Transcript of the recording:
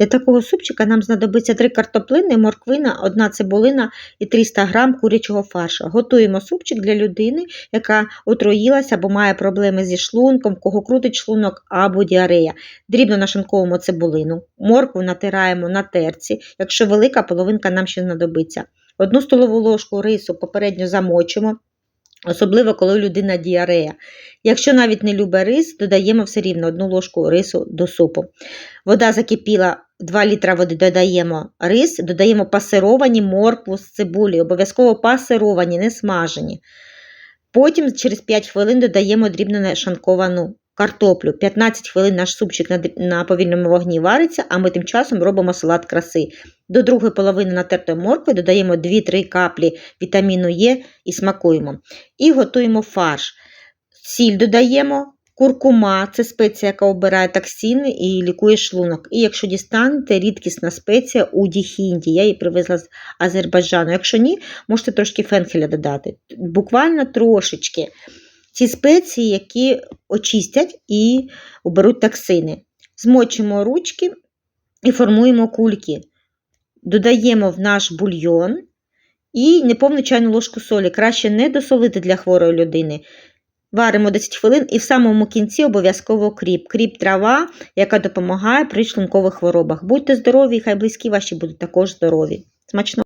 Для такого супчика нам знадобиться 3 картоплини, морквина, 1 цибулина і 300 г курячого фаршу. Готуємо супчик для людини, яка отруїлася або має проблеми зі шлунком, кого крутить шлунок або діарея. Дрібно нашинковуємо цибулину, моркву натираємо на терці, якщо велика половинка нам ще знадобиться. Одну столову ложку рису попередньо замочимо, особливо коли людина діарея. Якщо навіть не любить рис, додаємо все рівно одну ложку рису до супу. Вода закипіла, 2 літра води додаємо рис, додаємо пасировані моркву з цибулі, обов'язково пасировані, не смажені. Потім через 5 хвилин додаємо дрібно нашанковану картоплю. 15 хвилин наш супчик на, на повільному вогні вариться, а ми тим часом робимо салат краси. До другої половини натертої моркви додаємо 2-3 каплі вітаміну Е і смакуємо. І готуємо фарш. Сіль додаємо, куркума це спеція, яка обирає токсини і лікує шлунок. І якщо дістанете, рідкісна спеція уді хінді. Я її привезла з Азербайджану. Якщо ні, можете трошки фенхеля додати. Буквально трошечки. Ці спеції, які очистять і оберуть токсини. Змочимо ручки і формуємо кульки. Додаємо в наш бульйон і неповну чайну ложку солі. Краще не досолити для хворої людини. Варимо 10 хвилин і в самому кінці обов'язково кріп. Кріп трава, яка допомагає при шлункових хворобах. Будьте здорові, хай близькі ваші будуть також здорові. Смачно!